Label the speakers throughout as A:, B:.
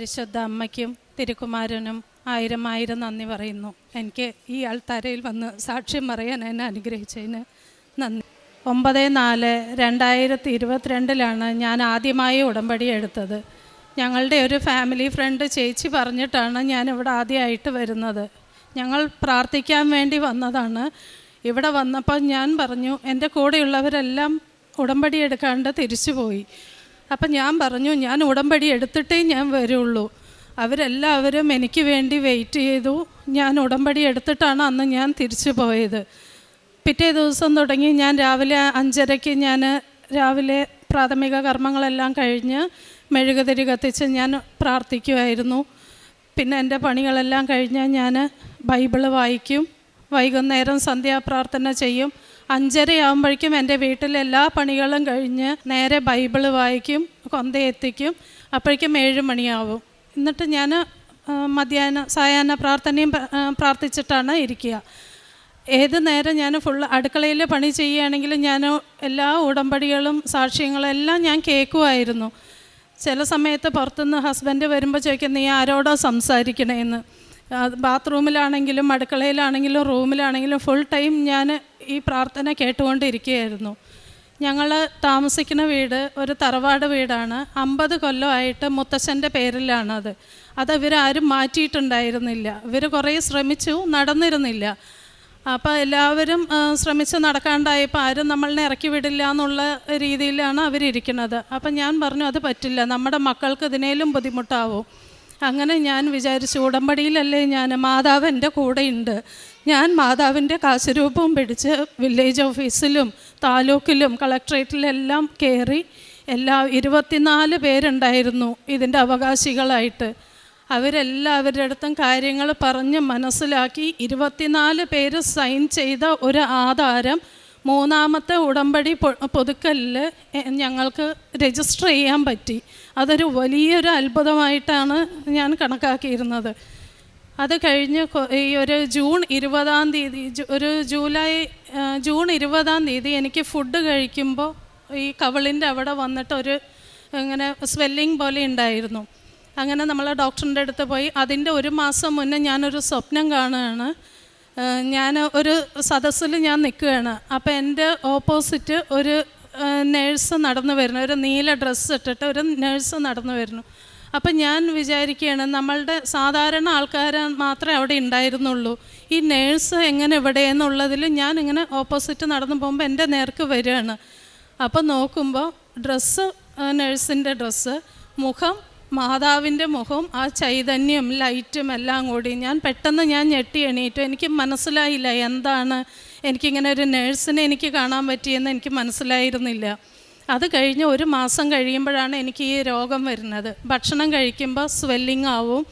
A: പരിശുദ്ധ അമ്മയ്ക്കും തിരുക്കുമാരനും ആയിരം ആയിരം നന്ദി പറയുന്നു. എനിക്ക് ഈ ആൾത്താരയിൽ വന്ന് സാക്ഷ്യം പറയാൻ എന്നെ അനുഗ്രഹിച്ചതിന് നന്ദി. ഒമ്പത് നാല് രണ്ടായിരത്തി ഇരുപത്തിരണ്ടിലാണ് ഞാൻ ആദ്യമായി ഉടമ്പടി എടുത്തത്. ഞങ്ങളുടെ ഒരു ഫാമിലി ഫ്രണ്ട് ചേച്ചി പറഞ്ഞിട്ടാണ് ഞാൻ ഇവിടെ ആദ്യമായിട്ട് വരുന്നത്. ഞങ്ങൾ പ്രാർത്ഥിക്കാൻ വേണ്ടി വന്നതാണ്. ഇവിടെ വന്നപ്പോൾ ഞാൻ പറഞ്ഞു എന്റെ കൂടെയുള്ളവരെല്ലാം ഉടമ്പടി എടുക്കാണ്ട് തിരിച്ചു പോയി അപ്പം ഞാൻ പറഞ്ഞു ഞാൻ ഉടമ്പടി എടുത്തിട്ടേ ഞാൻ വരുള്ളൂ. അവരെല്ലാവരും എനിക്ക് വേണ്ടി വെയിറ്റ് ചെയ്തു. ഞാൻ ഉടമ്പടി എടുത്തിട്ടാണ് അന്ന് ഞാൻ തിരിച്ചു പോയത്. പിറ്റേ ദിവസം തുടങ്ങി ഞാൻ രാവിലെ അഞ്ചരയ്ക്ക് ഞാൻ രാവിലെ പ്രാഥമിക കർമ്മങ്ങളെല്ലാം കഴിഞ്ഞ് മെഴുകുതിരി കത്തിച്ച് ഞാൻ പ്രാർത്ഥിക്കുമായിരുന്നു പിന്നെ എന്റെ പണികളെല്ലാം കഴിഞ്ഞ് ഞാൻ ബൈബിൾ വായിക്കും. വൈകുന്നേരം സന്ധ്യാപ്രാർത്ഥന ചെയ്യും. അഞ്ചരയാകുമ്പോഴേക്കും എന്റെ വീട്ടിലെ എല്ലാ പണികളും കഴിഞ്ഞ് നേരെ ബൈബിൾ വായിക്കും കൊന്ത എത്തിക്കും. അപ്പോഴേക്കും ഏഴ് മണിയാവും. എന്നിട്ട് ഞാൻ മധ്യാഹ്ന സായാഹ്ന പ്രാർത്ഥനയും പ്രാർത്ഥിച്ചിട്ടാണ് ഇരിക്കുക. ഏത് നേരം ഞാൻ ഫുൾ അടുക്കളയിൽ പണി ചെയ്യുകയാണെങ്കിൽ ഞാൻ എല്ലാ ഉടമ്പടികളും സാക്ഷ്യങ്ങളും എല്ലാം ഞാൻ കേൾക്കുമായിരുന്നു. ചില സമയത്ത് പുറത്തുനിന്ന് ഹസ്ബൻഡ് വരുമ്പോൾ ചോദിക്കും നീ ആരോടോ സംസാരിക്കണേന്ന്? ബാത്റൂമിലാണെങ്കിലും അടുക്കളയിലാണെങ്കിലും റൂമിലാണെങ്കിലും ഫുൾ ടൈം ഞാൻ ഈ പ്രാർത്ഥന കേട്ടുകൊണ്ടിരിക്കുകയായിരുന്നു. ഞങ്ങൾ താമസിക്കുന്ന വീട് ഒരു തറവാട് വീടാണ്. അമ്പത് കൊല്ലമായിട്ട് മുത്തശ്ശന്റെ പേരിലാണത്. അത് ഇവരാരും മാറ്റിയിട്ടുണ്ടായിരുന്നില്ല. ഇവർ കുറേ ശ്രമിച്ചു നടന്നിരുന്നില്ല. അപ്പോൾ എല്ലാവരും ശ്രമിച്ച് നടക്കാണ്ടായപ്പോൾ ആരും നമ്മളെ ഇറക്കി വിടില്ല എന്നുള്ള രീതിയിലാണ് അവരിയ്ക്കുന്നത് അപ്പം ഞാൻ പറഞ്ഞു അത് പറ്റില്ല. നമ്മുടെ മക്കൾക്ക് ഇതിനേലും ബുദ്ധിമുട്ടാവും. അങ്ങനെ ഞാൻ വിചാരിച്ചു ഉടമ്പടിയിലല്ലേ ഞാൻ മാതാവ് എന്റെ കൂടെയുണ്ട്. ഞാൻ മാതാവിന്റെ കാശുരൂപവും പിടിച്ച് വില്ലേജ് ഓഫീസിലും താലൂക്കിലും കളക്ട്രേറ്റിലെല്ലാം കയറി എല്ലാ ഇരുപത്തിനാല് പേരുണ്ടായിരുന്നു ഇതിന്റെ അവകാശികളായിട്ട്. അവരെല്ലാവരുടെ അടുത്തും കാര്യങ്ങൾ പറഞ്ഞ് മനസ്സിലാക്കി ഇരുപത്തിനാല് പേര് സൈൻ ചെയ്ത ഒരു ആധാരം മൂന്നാമത്തെ ഉടമ്പടി പുതുക്കലിൽ ഞങ്ങൾക്ക് രജിസ്റ്റർ ചെയ്യാൻ പറ്റി. അതൊരു വലിയൊരു അത്ഭുതമായിട്ടാണ് ഞാൻ കണക്കാക്കിയിരുന്നത്. അത് കഴിഞ്ഞ് ഈ ഒരു ജൂൺ ഇരുപതാം തീയതി ഒരു ജൂലൈ ജൂൺ ഇരുപതാം തീയതി എനിക്ക് ഫുഡ് കഴിക്കുമ്പോൾ ഈ കവിളിന്റെ അവിടെ വന്നിട്ട് ഒരു ഇങ്ങനെ സ്വെല്ലിങ് പോലെ ഉണ്ടായിരുന്നു. അങ്ങനെ നമ്മൾ ഡോക്ടറിന്റെ അടുത്ത് പോയി. അതിന്റെ ഒരു മാസം മുന്നേ ഞാനൊരു സ്വപ്നം കാണുകയാണ്. ഞാൻ ഒരു സദസ്സിൽ ഞാൻ നിൽക്കുകയാണ്. അപ്പോൾ എന്റെ ഓപ്പോസിറ്റ് ഒരു നേഴ്സ് നടന്നു വരുന്നു. ഒരു നീല ഡ്രസ്സ് ഇട്ടിട്ട് ഒരു നേഴ്സ് നടന്നു വരുന്നു. അപ്പം ഞാൻ വിചാരിക്കുകയാണ് നമ്മളുടെ സാധാരണ ആൾക്കാർ മാത്രമേ അവിടെ ഉണ്ടായിരുന്നുള്ളൂ. ഈ നേഴ്സ് എങ്ങനെ ഇവിടെ എന്നുള്ളതിൽ ഞാൻ ഇങ്ങനെ ഓപ്പോസിറ്റ് നടന്നു പോകുമ്പോൾ എന്റെ നേർക്ക് വരികയാണ്. അപ്പം നോക്കുമ്പോൾ ഡ്രസ്സ് നേഴ്സിന്റെ ഡ്രസ്സ് മുഖം മാതാവിന്റെ മുഖം ആ ചൈതന്യം ലൈറ്റും എല്ലാം കൂടി ഞാൻ പെട്ടെന്ന് ഞാൻ ഞെട്ടി എണീറ്റു. എനിക്ക് മനസ്സിലായില്ല എന്താണ് എനിക്കിങ്ങനെ ഒരു നേഴ്സിനെ എനിക്ക് കാണാൻ പറ്റിയെന്ന് എനിക്ക് മനസ്സിലായിരുന്നില്ല. അത് കഴിഞ്ഞ് ഒരു മാസം കഴിയുമ്പോഴാണ് എനിക്ക് ഈ രോഗം വരുന്നത്. ഭക്ഷണം കഴിക്കുമ്പോൾ സ്വെല്ലിംഗ് ആവും.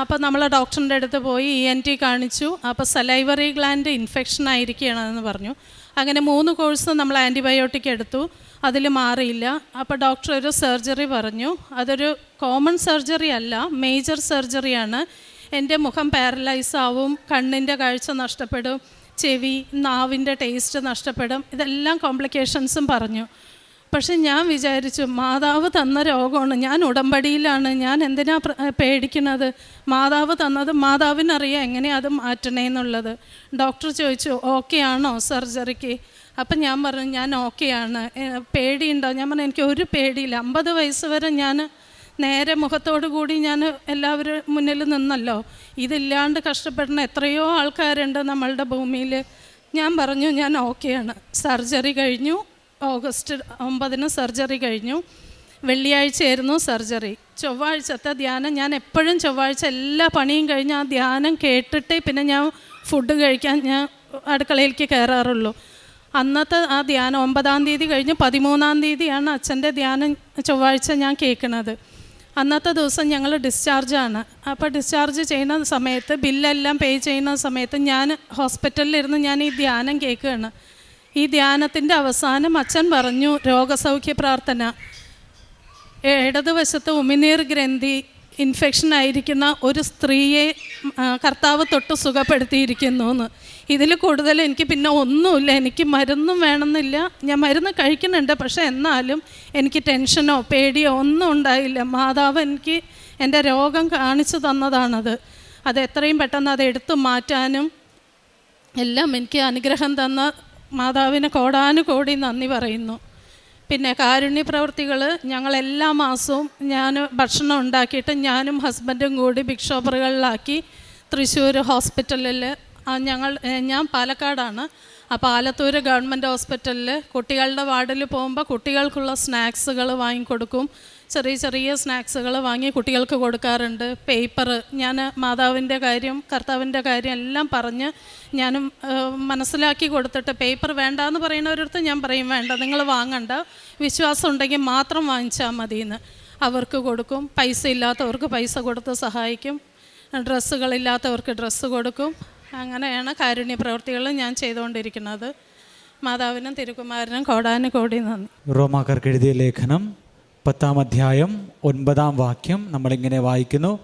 A: അപ്പോൾ നമ്മൾ ഡോക്ടറിന്റെ അടുത്ത് പോയി ഇ എൻ ടി കാണിച്ചു. അപ്പോൾ സലൈവറി ഗ്ലാൻഡ് ഇൻഫെക്ഷൻ ആയിരിക്കുകയാണെന്ന് പറഞ്ഞു. അങ്ങനെ മൂന്ന് കോഴ്സ് നമ്മൾ ആന്റിബയോട്ടിക് എടുത്തു. അതിൽ മാറിയില്ല. അപ്പോൾ ഡോക്ടർ ഒരു സർജറി പറഞ്ഞു. അതൊരു കോമൺ സർജറി അല്ല മേജർ സർജറിയാണ് എന്റെ മുഖം പാരലൈസ് ആവും കണ്ണിന്റെ കാഴ്ച നഷ്ടപ്പെടും. ചെവി നാവിന്റെ ടേസ്റ്റ് നഷ്ടപ്പെടും. ഇതെല്ലാം കോംപ്ലിക്കേഷൻസും പറഞ്ഞു. പക്ഷെ ഞാൻ വിചാരിച്ചു മാതാവ് തന്ന രോഗമാണ്. ഞാൻ ഉടമ്പടിയിലാണ്. ഞാൻ എന്തിനാ പേടിക്കുന്നത്? മാതാവ് തന്നത് മാതാവിനറിയാം എങ്ങനെയാ അത് മാറ്റണേന്നുള്ളത്. ഡോക്ടർ ചോദിച്ചു ഓക്കെ ആണോ സർജറിക്ക്? അപ്പം ഞാൻ പറഞ്ഞു ഞാൻ ഓക്കെയാണ് പേടിയുണ്ടോ? ഞാൻ പറഞ്ഞു എനിക്ക് ഒരു പേടിയില്ല. അമ്പത് വയസ്സ് വരെ ഞാൻ നേരെ മുഖത്തോടു കൂടി ഞാൻ എല്ലാവരും മുന്നിൽ നിന്നല്ലോ. ഇതില്ലാണ്ട് കഷ്ടപ്പെടുന്ന എത്രയോ ആൾക്കാരുണ്ട് നമ്മളുടെ ഭൂമിയിൽ. ഞാൻ പറഞ്ഞു ഞാൻ ഓക്കെയാണ് സർജറി കഴിഞ്ഞു. ഓഗസ്റ്റ് ഒമ്പതിന് സർജറി കഴിഞ്ഞു. വെള്ളിയാഴ്ചയായിരുന്നു സർജറി. ചൊവ്വാഴ്ചത്തെ ധ്യാനം ഞാൻ എപ്പോഴും ചൊവ്വാഴ്ച എല്ലാ പണിയും കഴിഞ്ഞ് ആ ധ്യാനം കേട്ടിട്ടേ പിന്നെ ഞാൻ ഫുഡ് കഴിക്കാൻ ഞാൻ അടുക്കളയിലേക്ക് കയറാറുള്ളൂ. അന്നത്തെ ആ ധ്യാനം ഒമ്പതാം തീയതി കഴിഞ്ഞ് പതിമൂന്നാം തീയതിയാണ് അച്ഛന്റെ ധ്യാനം ചൊവ്വാഴ്ച ഞാൻ കേൾക്കുന്നത്. അന്നത്തെ ദിവസം ഞങ്ങൾ ഡിസ്ചാർജാണ് അപ്പോൾ ഡിസ്ചാർജ് ചെയ്യുന്ന സമയത്ത് ബില്ലെല്ലാം പേ ചെയ്യുന്ന സമയത്ത് ഞാൻ ഹോസ്പിറ്റലിലിരുന്ന് ഞാൻ ഈ ധ്യാനം കേൾക്കുകയാണ്. ഈ ധ്യാനത്തിന്റെ അവസാനം അച്ഛൻ പറഞ്ഞു രോഗസൗഖ്യ പ്രാർത്ഥന. ഇടതുവശത്ത് ഉമിനീർ ഗ്രന്ഥി ഇൻഫെക്ഷൻ ആയിരിക്കുന്ന ഒരു സ്ത്രീയെ കർത്താവ് തൊട്ട് സുഖപ്പെടുത്തിയിരിക്കുന്നു എന്ന് ഇതിൽ കൂടുതൽ എനിക്ക് പിന്നെ ഒന്നുമില്ല. എനിക്ക് മരുന്നും വേണമെന്നില്ല. ഞാൻ മരുന്ന് കഴിക്കുന്നുണ്ട്. പക്ഷേ എന്നാലും എനിക്ക് ടെൻഷനോ പേടിയോ ഒന്നും ഉണ്ടായില്ല. മാതാവ് എനിക്ക് എന്റെ രോഗം കാണിച്ചു തന്നതാണത്. അത് എത്രയും പെട്ടെന്ന് അത് എടുത്തു മാറ്റാനും എല്ലാം എനിക്ക് അനുഗ്രഹം തന്ന മാതാവിന് കോടാനുകോടി നന്ദി പറയുന്നു. പിന്നെ കാരുണ്യ പ്രവർത്തികൾ ഞങ്ങൾ എല്ലാ മാസവും ഞാൻ ഭക്ഷണം ഉണ്ടാക്കിയിട്ട് ഞാനും ഹസ്ബൻഡും കൂടി ബിഗ് ഷോപ്പറുകളിലാക്കി തൃശ്ശൂർ ഹോസ്പിറ്റലിൽ ഞങ്ങൾ ഞാൻ പാലക്കാടാണ്. അപ്പോൾ ആലത്തൂർ ഗവൺമെന്റ് ഹോസ്പിറ്റലിൽ കുട്ടികളുടെ വാർഡിൽ പോകുമ്പോൾ കുട്ടികൾക്കുള്ള സ്നാക്സുകൾ വാങ്ങിക്കൊടുക്കും. ചെറിയ ചെറിയ സ്നാക്സുകൾ വാങ്ങി കുട്ടികൾക്ക് കൊടുക്കാറുണ്ട്. പേപ്പർ ഞാൻ മാതാവിന്റെ കാര്യം കർത്താവിന്റെ കാര്യം എല്ലാം പറഞ്ഞ് ഞാനും മനസ്സിലാക്കി കൊടുത്തിട്ട് പേപ്പർ വേണ്ട എന്ന് പറയുന്നവരടുത്ത് ഞാൻ പറയും വേണ്ട നിങ്ങൾ വാങ്ങണ്ട. വിശ്വാസം ഉണ്ടെങ്കിൽ മാത്രം വാങ്ങിച്ചാൽ മതിയെന്ന്. അവർക്ക് കൊടുക്കും. പൈസ ഇല്ലാത്തവർക്ക് പൈസ കൊടുത്ത് സഹായിക്കും. ഡ്രസ്സുകളില്ലാത്തവർക്ക് ഡ്രസ്സ് കൊടുക്കും. അങ്ങനെയാണ് കാരുണ്യ പ്രവൃത്തികൾ ഞാൻ ചെയ്തുകൊണ്ടിരിക്കുന്നത്. മാതാവിനും തിരുക്കുമാരനും കോടാനും കോടി നന്ദി.
B: റോമാക്കാർക്ക് എഴുതിയ ലേഖനം പത്താം അധ്യായം ഒൻപതാം വാക്യം നമ്മളിങ്ങനെ വായിക്കുന്നു.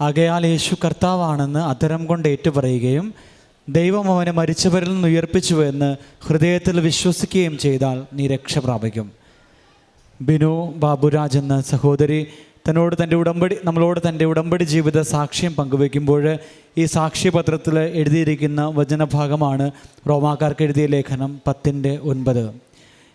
B: ആകയാൽ യേശു കർത്താവാണെന്ന് അത്തരം കൊണ്ട് ഏറ്റുപറയുകയും ദൈവം അവനെ മരിച്ചവരിൽ നിന്ന് ഉയർപ്പിച്ചു എന്ന് ഹൃദയത്തിൽ വിശ്വസിക്കുകയും ചെയ്താൽ നീ രക്ഷ പ്രാപിക്കും. ബിനു ബാബുരാജ് എന്ന സഹോദരി തന്നോട് തന്റെ ഉടമ്പടി നമ്മളോട് തന്റെ ഉടമ്പടി ജീവിത സാക്ഷ്യം പങ്കുവയ്ക്കുമ്പോൾ ഈ സാക്ഷ്യപത്രത്തിൽ എഴുതിയിരിക്കുന്ന വചനഭാഗമാണ് റോമാക്കാർക്ക് എഴുതിയ ലേഖനം പത്തിന്റെ ഒൻപത്.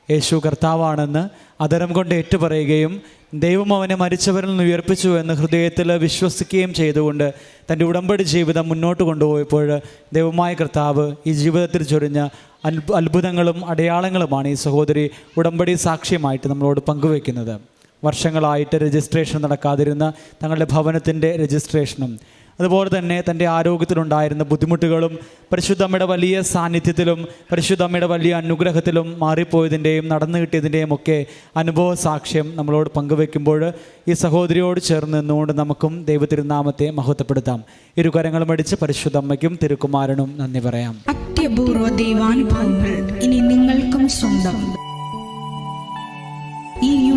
B: യേശു കർത്താവാണെന്ന് അതരം കൊണ്ട് ഏറ്റുപറയുകയും ദൈവം അവനെ മരിച്ചവരിൽ നിന്ന് ഉയർപ്പിച്ചു എന്ന് ഹൃദയത്തിൽ വിശ്വസിക്കുകയും ചെയ്തുകൊണ്ട് തന്റെ ഉടമ്പടി ജീവിതം മുന്നോട്ട് കൊണ്ടുപോയപ്പോൾ ദൈവമായ കർത്താവ് ഈ ജീവിതത്തിൽ ചൊരിഞ്ഞ അത്ഭു- അത്ഭുതങ്ങളും അടയാളങ്ങളുമാണ് ഈ സഹോദരി ഉടമ്പടി സാക്ഷ്യമായിട്ട് നമ്മളോട് പങ്കുവെക്കുന്നത് വർഷങ്ങളായിട്ട് രജിസ്ട്രേഷൻ നടക്കാതിരുന്ന തങ്ങളുടെ ഭവനത്തിന്റെ രജിസ്ട്രേഷനും അതുപോലെ തന്നെ തന്റെ ആരോഗ്യത്തിലുണ്ടായിരുന്ന ബുദ്ധിമുട്ടുകളും പരിശുദ്ധമ്മയുടെ വലിയ സാന്നിധ്യത്തിലും പരിശുദ്ധമ്മയുടെ വലിയ അനുഗ്രഹത്തിലും മാറിപ്പോയതിന്റെയും നടന്നു കിട്ടിയതിന്റെയും ഒക്കെ അനുഭവ സാക്ഷ്യം നമ്മളോട് പങ്കുവെക്കുമ്പോൾ ഈ സഹോദരിയോട് ചേർന്ന് നിന്നുകൊണ്ട് നമുക്കും ദൈവത്തിരുനാമത്തെ മഹത്വപ്പെടുത്താം. ഇരുകരങ്ങളും അടിച്ച് പരിശുദ്ധമ്മയ്ക്കും തിരുക്കുമാരനും നന്ദി പറയാം.
C: അത്യപൂർവ ദൈവാനുഭവങ്ങൾ ഇനി നിങ്ങൾക്കും സ്വന്തം. ഈ